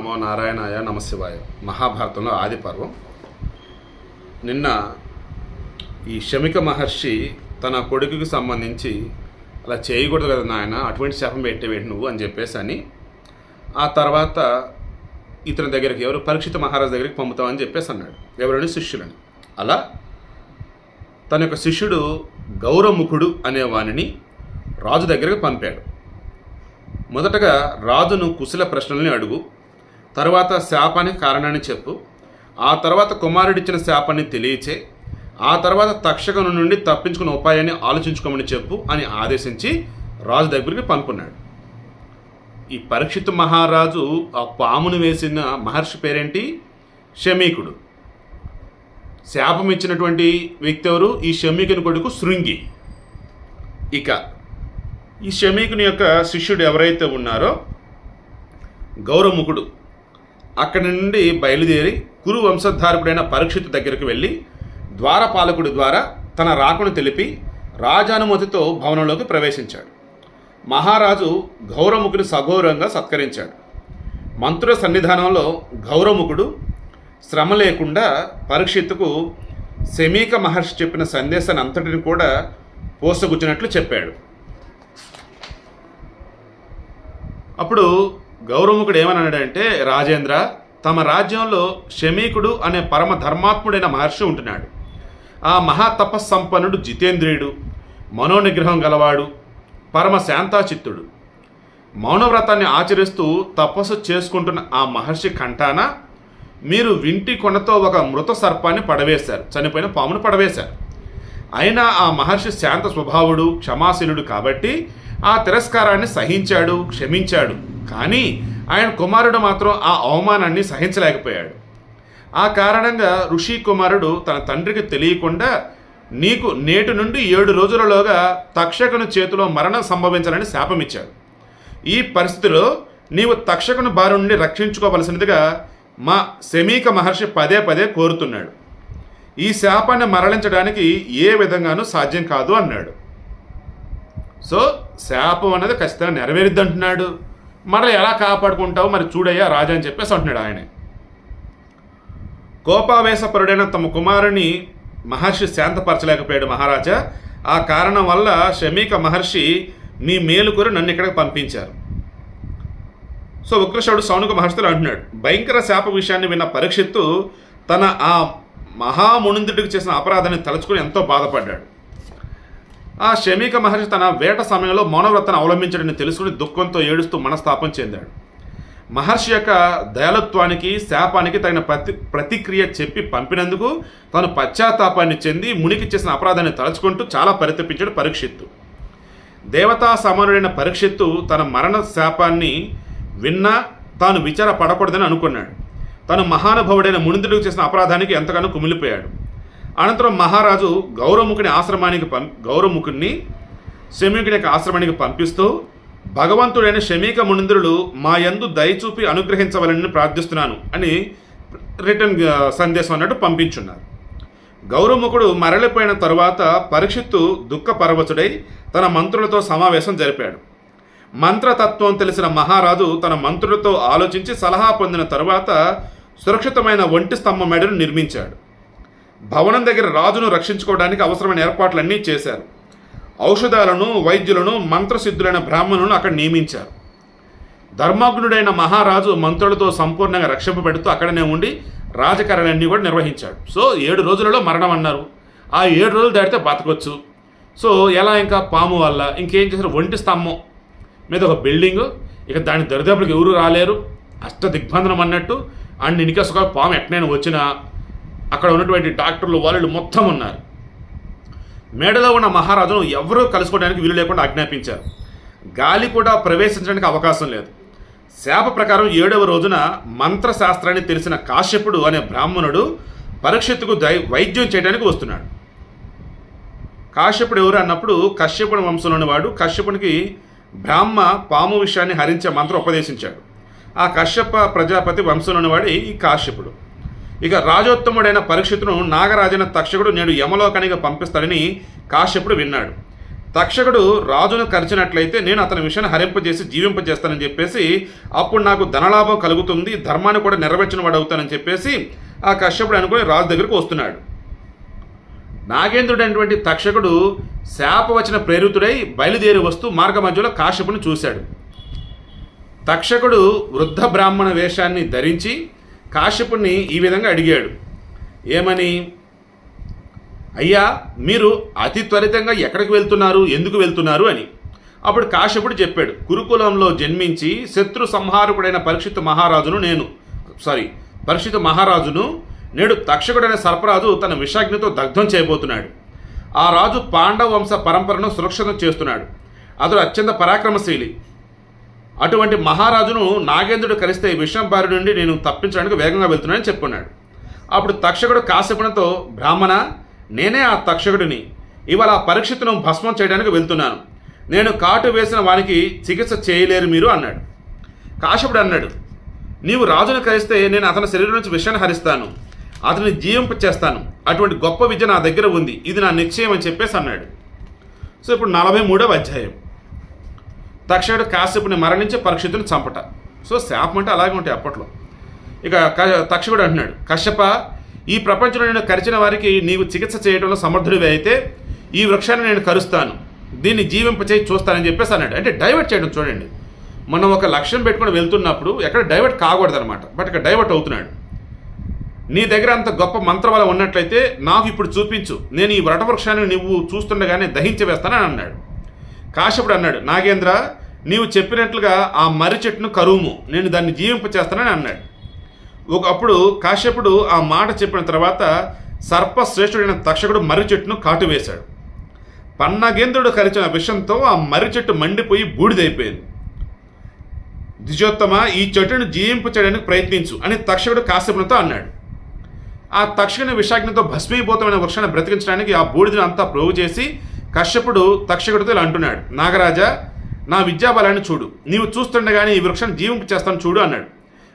నమో నారాయణాయ నమశివాయ. మహాభారతంలో ఆది పర్వం. నిన్న ఈ శమిక మహర్షి తన కొడుకుకి సంబంధించి అలా చేయకూడదు కదా నాయన అటువంటి శాపం పెట్టేవేంటి నువ్వు అని చెప్పేసి అని ఆ తర్వాత ఇతని దగ్గరికి ఎవరు పరీక్షిత మహారాజు దగ్గరికి పంపుతామని చెప్పేసి అన్నాడు. ఎవరని శిష్యులని. అలా తన యొక్క శిష్యుడు గౌరముఖుడు అనేవానిని రాజు దగ్గరికి పంపాడు. మొదటగా రాజును కుశల ప్రశ్నల్ని అడుగు. తర్వాత శాపానికి కారణాన్ని చెప్పు. ఆ తర్వాత కుమారుడిచ్చిన శాపాన్ని తెలియచే. ఆ తర్వాత తక్షకుని నుండి తప్పించుకున్న ఉపాయాన్ని ఆలోచించుకోమని చెప్పు అని ఆదేశించి రాజు దగ్గరికి పంపున్నాడు. ఈ పరీక్షిత్ మహారాజు ఆ పామును వేసిన మహర్షి పేరేంటి? శమీకుడు. శాపం ఇచ్చినటువంటి వ్యక్తి ఎవరు? ఈ శమీకుని కొడుకు శృంగి. ఇక ఈ శమీకుని యొక్క శిష్యుడు ఎవరైతే ఉన్నారో గౌరముఖుడు అక్కడి నుండి బయలుదేరి కురు వంశధారకుడైన పరీక్షిత్ దగ్గరికి వెళ్ళి ద్వారపాలకుడి ద్వారా తన రాకును తెలిపి రాజానుమతితో భవనంలోకి ప్రవేశించాడు. మహారాజు గౌరముఖుని సగౌరవంగా సత్కరించాడు. మంత్రుల సన్నిధానంలో గౌరముఖుడు శ్రమ లేకుండా పరీక్షిత్తుకు శమీక మహర్షి చెప్పిన సందేశాన్ని అంతటిని కూడా పోసగుచ్చినట్లు చెప్పాడు. అప్పుడు గౌరవముఖుడు ఏమన్నాడంటే రాజేంద్ర తమ రాజ్యంలో శమీకుడు అనే పరమ ధర్మాత్ముడైన మహర్షి ఉంటున్నాడు. ఆ మహా తపస్సంపన్నుడు జితేంద్రియుడు మనోనిగ్రహం గలవాడు పరమ శాంతాచిత్తుడు. మౌనవ్రతాన్ని ఆచరిస్తూ తపస్సు చేసుకుంటున్న ఆ మహర్షి కంఠాన మీరు వింటి కొనతో ఒక మృత సర్పాన్ని పడవేశారు చనిపోయిన పామును పడవేశారు. అయినా ఆ మహర్షి శాంత స్వభావుడు క్షమాశీలుడు కాబట్టి ఆ తిరస్కారాన్ని సహించాడు క్షమించాడు. కానీ ఆయన కుమారుడు మాత్రం ఆ అవమానాన్ని సహించలేకపోయాడు. ఆ కారణంగా ఋషి కుమారుడు తన తండ్రికి తెలియకుండా నీకు నేటి నుండి ఏడు రోజులలోగా తక్షకుని చేతిలో మరణం సంభవించాలని శాపమిచ్చాడు. ఈ పరిస్థితిలో నీవు తక్షకుని బారి నుండి రక్షించుకోవలసినదిగా మా శమీక మహర్షి పదే పదే కోరుతున్నాడు. ఈ శాపాన్ని మరలించడానికి ఏ విధంగానూ సాధ్యం కాదు అన్నాడు. సో శాపం అనేది ఖచ్చితంగా నెరవేరుద్ది అంటున్నాడు మరలా ఎలా కాపాడుకుంటావు? మరి చూడయ్యా రాజా అని చెప్పేసి అంటున్నాడు ఆయన. కోపావేశపరుడైన తమ కుమారుని మహర్షి శాంతపరచలేకపోయాడు మహారాజా. ఆ కారణం వల్ల శమీక మహర్షి మీ మేలు నన్ను ఇక్కడికి పంపించారు. సో ఉగ్రశవుడు సౌనుక మహర్షితో అంటున్నాడు భయంకర శాప విషయాన్ని విన్న పరీక్షిత్తు తన ఆ మహామునిందుడికి చేసిన అపరాధాన్ని తలుచుకుని ఎంతో బాధపడ్డాడు. ఆ షమీక మహర్షి తన వేట సమయంలో మౌనవ్రతను అవలంబించడని తెలుసుకుని దుఃఖంతో ఏడుస్తూ మనస్తాపం చెందాడు. మహర్షి యొక్క దయాలత్వానికి శాపానికి తగిన ప్రతి ప్రతిక్రియ చెప్పి పంపినందుకు తాను పశ్చాత్తాపాన్ని చెంది మునికి చేసిన అపరాధాన్ని తలుచుకుంటూ చాలా పరితపించాడు పరీక్షిత్తు. దేవతా సమానుడైన పరీక్షిత్తు తన మరణ శాపాన్ని విన్నా తాను విచార పడకూడదని అనుకున్నాడు. తను మహానుభావుడైన మునిందుడికి చేసిన అపరాధానికి ఎంతగానో కుమిలిపోయాడు. అనంతరం మహారాజు గౌరవముఖుని ఆశ్రమానికి పం గౌరవముఖుణ్ణి శమీకుని యొక్క ఆశ్రమానికి పంపిస్తూ భగవంతుడైన శమీక మునింద్రులు మా యందు దయచూపి అనుగ్రహించవలని ప్రార్థిస్తున్నాను అని రిటర్న్ సందేశం అన్నట్టు పంపించున్నారు. గౌరవముఖుడు మరలిపోయిన తరువాత పరీక్షిత్తు దుఃఖపరవచుడై తన మంత్రులతో సమావేశం జరిపాడు. మంత్రతత్వం తెలిసిన మహారాజు తన మంత్రులతో ఆలోచించి సలహా పొందిన తరువాత సురక్షితమైన ఒంటి స్తంభం మెడను నిర్మించాడు. భవనం దగ్గర రాజును రక్షించుకోవడానికి అవసరమైన ఏర్పాట్లన్నీ చేశారు. ఔషధాలను వైద్యులను మంత్రసిద్ధులైన బ్రాహ్మణులను అక్కడ నియమించారు. ధర్మజ్ఞుడైన మహారాజు మంత్రులతో సంపూర్ణంగా రక్షింపబెడుతూ అక్కడనే ఉండి రాజకార్యాలన్నీ కూడా నిర్వహించాడు. సో ఏడు రోజులలో మరణం అన్నారు. ఆ ఏడు రోజులు దాటితే బతకొచ్చు. సో ఎలా ఇంకా? పాము వల్ల ఇంకేం చేశారు? ఒంటి స్తంభం మీద ఒక బిల్డింగ్. ఇక దాని దరిదాపులకు ఎవరు రాలేరు? అష్ట దిగ్బంధనం అన్నట్టు. అండ్ ఇనికసుగా పాము ఎట్నైనా వచ్చినా అక్కడ ఉన్నటువంటి డాక్టర్లు వాళ్ళు మొత్తం ఉన్నారు. మేడలో ఉన్న మహారాజును ఎవరూ కలుసుకోవడానికి వీలు లేకుండా ఆజ్ఞాపించారు. గాలి కూడా ప్రవేశించడానికి అవకాశం లేదు. శాప ప్రకారం ఏడవ రోజున మంత్రశాస్త్రాన్ని తెలిసిన కాశ్యపుడు అనే బ్రాహ్మణుడు పరీక్షిత్తుకు దై వైద్యం చేయడానికి వస్తున్నాడు. కాశ్యపుడు ఎవరు అన్నప్పుడు కశ్యపుని వంశంలోని వాడు కశ్యపునికి బ్రాహ్మ పాము విషయాన్ని హరించే మంత్రం ఉపదేశించాడు. ఆ కశ్యప ప్రజాపతి వంశంలోని వాడి ఈ కాశ్యపుడు. ఇక రాజోత్తముడైన పరీక్షితును నాగరాజైన తక్షకుడు నేడు యమలోకానికి పంపిస్తాడని కాశ్యపుడు విన్నాడు. తక్షకుడు రాజును కరిచినట్లయితే నేను అతని విషయాన్ని హరింపజేసి జీవింపజేస్తానని చెప్పేసి అప్పుడు నాకు ధనలాభం కలుగుతుంది ధర్మాన్ని కూడా నెరవేర్చిన వాడు అవుతానని చెప్పేసి ఆ కశ్యపుడు అనుకుని రాజు దగ్గరకు వస్తున్నాడు. నాగేంద్రుడు అనేటువంటి తక్షకుడు శాపవచన ప్రేరితుడై బయలుదేరి వస్తూ మార్గ మధ్యలో కాశ్యపుని చూశాడు. తక్షకుడు వృద్ధ బ్రాహ్మణ వేషాన్ని ధరించి కాశ్యపుణ్ణి ఈ విధంగా అడిగాడు. ఏమని? అయ్యా మీరు అతి త్వరితంగా ఎక్కడికి వెళ్తున్నారు? ఎందుకు వెళ్తున్నారు? అని. అప్పుడు కాశ్యపుడు చెప్పాడు కురుకులంలో జన్మించి శత్రు సంహారకుడైన పరీక్షిత్ మహారాజును నేను సారీ పరీక్షిత్ మహారాజును నేడు తక్షకుడైన సర్పరాజు తన విషాగ్నితో దగ్ధం చేయబోతున్నాడు. ఆ రాజు పాండవ వంశ పరంపరను సురక్షితం చేస్తున్నాడు. అతడు అత్యంత పరాక్రమశీలి. అటువంటి మహారాజును నాగేంద్రుడు కలిస్తే విషం విషయం బారి నుండి నేను తప్పించడానికి వేగంగా వెళ్తున్నానని చెప్పుకున్నాడు. అప్పుడు తక్షకుడు కాశ్యపునితో బ్రాహ్మణ నేనే ఆ తక్షకుడిని. ఇవాళ ఆ పరీక్షితును భస్మం చేయడానికి వెళ్తున్నాను. నేను కాటు వేసిన వానికి చికిత్స చేయలేరు మీరు అన్నాడు. కాశ్యపుడు అన్నాడు నీవు రాజును కలిస్తే నేను అతని శరీరం నుంచి విషయాన్ని హరిస్తాను. అతని జీవింప చేస్తాను. అటువంటి గొప్ప విద్య నా దగ్గర ఉంది. ఇది నా నిశ్చయం అని చెప్పేసి అన్నాడు. సో ఇప్పుడు నలభై మూడవ అధ్యాయం. తక్షకుడు కాశ్యపుని మరణించి పరీక్షితుని చంపట. సో శాపం అంటే అలాగే ఉంటాయి అప్పట్లో. ఇక తక్షకుడు అంటున్నాడు కశ్యప ఈ ప్రపంచంలో నేను కరిచిన వారికి నీవు చికిత్స చేయడంలో సమర్థుడివి అయితే ఈ వృక్షాన్ని నేను కరుస్తాను. దీన్ని జీవింపచేయి చూస్తానని చెప్పేసి అన్నాడు. అంటే డైవర్ట్ చేయడం చూడండి. మనం ఒక లక్ష్యం పెట్టుకొని వెళ్తున్నప్పుడు ఎక్కడ డైవర్ట్ కాకూడదు అనమాట బట్ ఇక్కడ డైవర్ట్ అవుతున్నాడు. నీ దగ్గర అంత గొప్ప మంత్రబలం ఉన్నట్లయితే నాకు ఇప్పుడు చూపించు. నేను ఈ వృక్షాన్ని నువ్వు చూస్తుండగానే దహించి వేస్తానని అన్నాడు. కాశ్యపుడు అన్నాడు నాగేంద్ర నీవు చెప్పినట్లుగా ఆ మర్రి చెట్టును కరువుము. నేను దాన్ని జీవింప చేస్తానని అన్నాడు. ఒకప్పుడు కాశ్యపుడు ఆ మాట చెప్పిన తర్వాత సర్పశ్రేష్ఠుడైన తక్షకుడు మర్రి చెట్టును కాటు వేశాడు. పన్నగేంద్రుడు కరిచిన విషంతో ఆ మర్రి చెట్టు మండిపోయి బూడిదైపోయింది. ద్విజోత్తమ ఈ చెట్టును జీవింపచేయడానికి ప్రయత్నించు అని తక్షకుడు కాశ్యపునితో అన్నాడు. ఆ తక్షకుని విషాగ్నితో భస్మీభూతమైన వృక్షాన్ని బ్రతికించడానికి ఆ బూడిదని అంతా ప్రోగు చేసి కశ్యపుడు తక్షకుడితో ఇలా అంటున్నాడు. నాగరాజా నా విద్యాబలాన్ని చూడు. నీవు చూస్తుండగానే ఈ వృక్షాన్ని జీవింపు చేస్తాను చూడు అన్నాడు.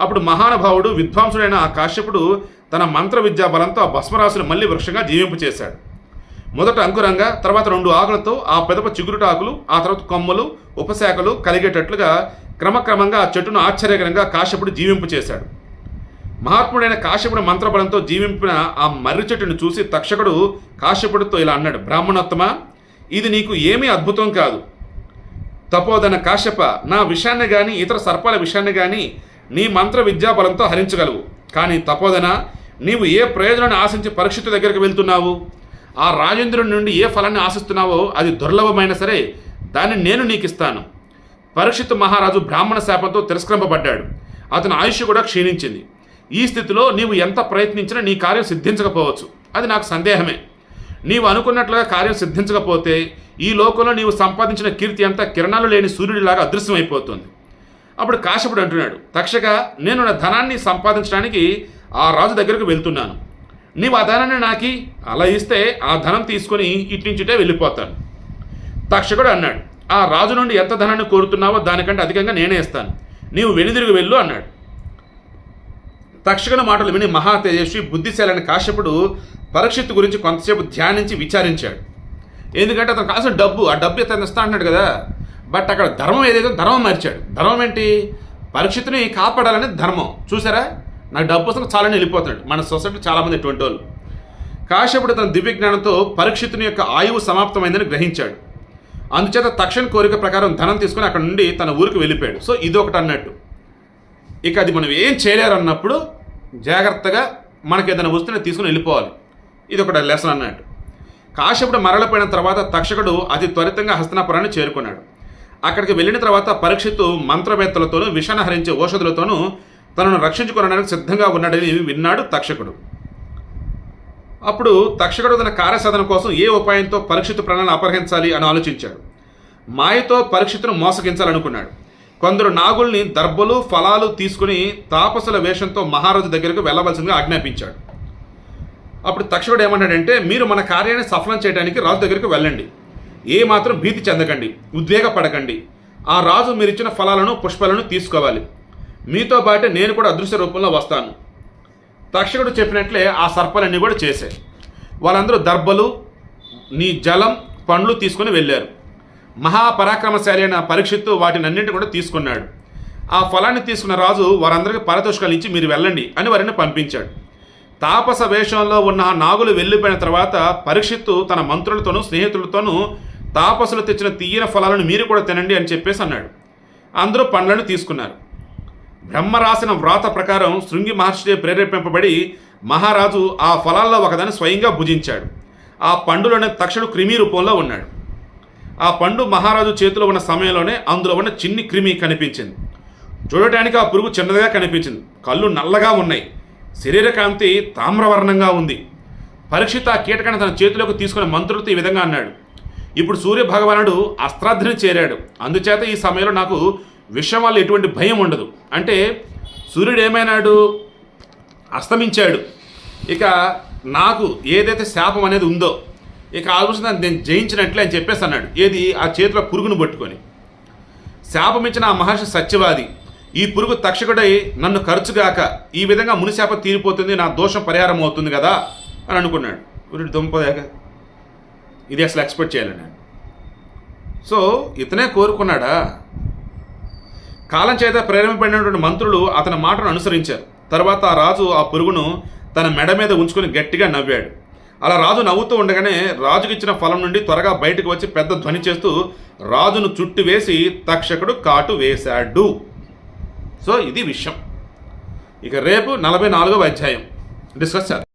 అప్పుడు మహానుభావుడు విద్వాంసుడైన ఆ కాశ్యపుడు తన మంత్ర విద్యా బలంతో ఆ భస్మరాశుని మళ్ళీ వృక్షంగా జీవింపు చేశాడు. మొదట అంకురంగా తర్వాత రెండు ఆకులతో ఆ పెదప చిగురుటాకులు ఆ తర్వాత కొమ్మలు ఉపశాఖలు కలిగేటట్లుగా క్రమక్రమంగా ఆ చెట్టును ఆశ్చర్యకరంగా కాశ్యపుడు జీవింపు చేశాడు. మహాత్ముడైన కాశ్యపుడు మంత్రబలంతో జీవింపిన ఆ మర్రి చెట్టును చూసి తక్షకుడు కాశ్యపుడితో ఇలా అన్నాడు బ్రాహ్మణోత్తమ ఇది నీకు ఏమీ అద్భుతం కాదు. తపోదన కాశ్యప నా విషయాన్ని గాని ఇతర సర్పాల విషయాన్ని గాని నీ మంత్ర విద్యా బలంతో హరించగలవు. కానీ తపోదన నీవు ఏ ప్రయోజనాన్ని ఆశించి పరీక్షిత దగ్గరికి వెళ్తున్నావు? ఆ రాజేంద్రుడి నుండి ఏ ఫలాన్ని ఆశిస్తున్నావో అది దుర్లభమైన సరే దాన్ని నేను నీకు ఇస్తాను పరీక్షిత్ మహారాజు బ్రాహ్మణ శాపంతో తిరస్కరింపబడ్డాడు. అతని ఆయుష్ కూడా క్షీణించింది. ఈ స్థితిలో నీవు ఎంత ప్రయత్నించినా నీ కార్యం సిద్ధించకపోవచ్చు. అది నాకు సందేహమే. నీవు అనుకున్నట్లుగా కార్యం సిద్ధించకపోతే ఈ లోకంలో నీవు సంపాదించిన కీర్తి అంతా కిరణాలు లేని సూర్యుడిలాగా అదృశ్యమైపోతుంది. అప్పుడు కాశ్యపుడు అంటున్నాడు తక్షక నేను నా ధనాన్ని సంపాదించడానికి ఆ రాజు దగ్గరకు వెళ్తున్నాను. నీవు ఆ ధనాన్ని నాకి అలా ఇస్తే ఆ ధనం తీసుకొని ఇట్టించుటే వెళ్ళిపోతాను. తక్షకుడు అన్నాడు ఆ రాజు నుండి ఎంత ధనాన్ని కోరుతున్నావో దానికంటే అధికంగా నేనే ఇస్తాను. నీవు వెనుదిరిగి వెళ్ళు అన్నాడు. తక్షకుని మాటలు విని మహా తేజస్వి బుద్ధిశాలని కాశ్యపుడు పరీక్షిత్తు గురించి కొంతసేపు ధ్యానించి విచారించాడు. ఎందుకంటే అతను కాసిన డబ్బు ఆ డబ్బు ఇతను ఇస్తా అంటున్నాడు కదా. బట్ అక్కడ ధర్మం ఏదైతే ధర్మం మార్చాడు. ధర్మం ఏంటి? పరీక్షితుని కాపాడాలని ధర్మం. చూసారా? నాకు డబ్బు వస్తుంది చాలా వెళ్ళిపోతున్నాడు. మన సొసైటీ చాలామంది ఇటువంటి వాళ్ళు. కాశ్యపుడు తన దివ్య జ్ఞానంతో పరీక్షితుని యొక్క ఆయువు సమాప్తమైందని గ్రహించాడు. అందుచేత తక్షణ కోరిక ప్రకారం ధనం తీసుకుని అక్కడ నుండి తన ఊరికి వెళ్ళిపోయాడు. సో ఇది ఒకటి అన్నట్టు. ఇక అది మనం ఏం చేయలేరు అన్నప్పుడు జాగ్రత్తగా మనకి ఏదైనా వస్తువుని తీసుకుని వెళ్ళిపోవాలి. ఇది ఒక లెసన్ అన్నట్టు. కాశ్యపుడు మరలపోయిన తర్వాత తక్షకుడు అతి త్వరితంగా హస్తనాపురాన్ని చేరుకున్నాడు. అక్కడికి వెళ్ళిన తర్వాత పరీక్షిత్తు మంత్రవేత్తలతోనూ విషాన్ని హరించే ఔషధులతోనూ తనను రక్షించుకోవడానికి సిద్ధంగా ఉన్నాడని విన్నాడు తక్షకుడు. అప్పుడు తక్షకుడు తన కార్యసాధన కోసం ఏ ఉపాయంతో పరీక్షితు ప్రాణాలను అపహరించాలి అని ఆలోచించాడు. మాయతో పరీక్షితును మోసగించాలనుకున్నాడు. కొందరు నాగుల్ని దర్బలు ఫలాలు తీసుకుని తాపసుల వేషంతో మహారాజు దగ్గరకు వెళ్ళవలసిందిగా ఆజ్ఞాపించాడు. అప్పుడు తక్షకుడు ఏమన్నాడంటే మీరు మన కార్యాన్ని సఫలం చేయడానికి రాజు దగ్గరికి వెళ్ళండి. ఏ మాత్రం భీతి చెందకండి. ఉద్వేగపడకండి. ఆ రాజు మీరిచ్చిన ఫలాలను పుష్పాలను తీసుకోవాలి. మీతో పాటు నేను కూడా అదృశ్య రూపంలో వస్తాను. తక్షకుడు చెప్పినట్లే ఆ సర్పాలన్నీ కూడా చేశాయి వాళ్ళందరూ దర్బలు నీ జలం పండ్లు తీసుకొని వెళ్ళారు. మహాపరాక్రమశాలి అయిన పరీక్షిత్తు వాటినన్నింటి కూడా తీసుకున్నాడు. ఆ ఫలాన్ని తీసుకున్న రాజు వారందరికీ పారితోషికాలు ఇచ్చి మీరు వెళ్ళండి అని వారిని పంపించాడు. తాపస వేషంలో ఉన్న ఆ నాగులు వెళ్ళిపోయిన తర్వాత పరీక్షిత్తు తన మంత్రులతోనూ స్నేహితులతోనూ తాపసులు తెచ్చిన తీయన ఫలాలను మీరు కూడా తినండి అని చెప్పేసి అన్నాడు. అందరూ పండ్లను తీసుకున్నారు. బ్రహ్మ రాసిన వ్రాత ప్రకారం శృంగి మహర్షిచే ప్రేరేపింపబడి మహారాజు ఆ ఫలాల్లో ఒకదాన్ని స్వయంగా భుజించాడు. ఆ పండులోనే తక్షణ క్రిమి రూపంలో ఉన్నాడు. ఆ పండు మహారాజు చేతిలో ఉన్న సమయంలోనే అందులో ఉన్న చిన్ని క్రిమి కనిపించింది. చూడటానికి ఆ పురుగు చిన్నదిగా కనిపించింది. కళ్ళు నల్లగా ఉన్నాయి. శరీర కాంతి తామ్రవర్ణంగా ఉంది. పరీక్షిత కీటకాన్ని తన చేతిలోకి తీసుకున్న మంత్రులతో ఈ విధంగా అన్నాడు. ఇప్పుడు సూర్య భగవానుడు అస్త్రాధిని చేరాడు. అందుచేత ఈ సమయంలో నాకు విషయం వల్ల ఎటువంటి భయం ఉండదు. అంటే సూర్యుడు ఏమైనాడు? అస్తమించాడు. ఇక నాకు ఏదైతే శాపం అనేది ఉందో ఇక ఆల్మోస్ట్ నేను జయించినట్లే అని చెప్పేసి అన్నాడు. ఏది? ఆ చేతిలో పురుగును పట్టుకొని. శాపం ఇచ్చిన ఆ మహర్షి సత్యవాది. ఈ పురుగు తక్షకుడై నన్ను ఖర్చుగాక ఈ విధంగా మునిశాప తీరిపోతుంది నా దోషం పరిహారం అవుతుంది కదా అని అనుకున్నాడు. వీడు దుంపదాక ఇది అసలు ఎక్స్పెక్ట్ చేయాలని నేను. సో ఇతనే కోరుకున్నాడా? కాలం చేత ప్రేరేపడినటువంటి మంత్రులు అతని మాటను అనుసరించారు. తర్వాత ఆ రాజు ఆ పురుగును తన మెడ మీద ఉంచుకొని గట్టిగా నవ్వాడు. అలా రాజు నవ్వుతూ ఉండగానే రాజుకి ఇచ్చిన ఫలం నుండి త్వరగా బయటకు వచ్చి పెద్ద ధ్వని చేస్తూ రాజును చుట్టు వేసి తక్షకుడు కాటు వేశాడు. సో ఇది విషయం. ఇక రేపు నలభై నాలుగవ అధ్యాయం. డిస్కస్ చేద్దాం.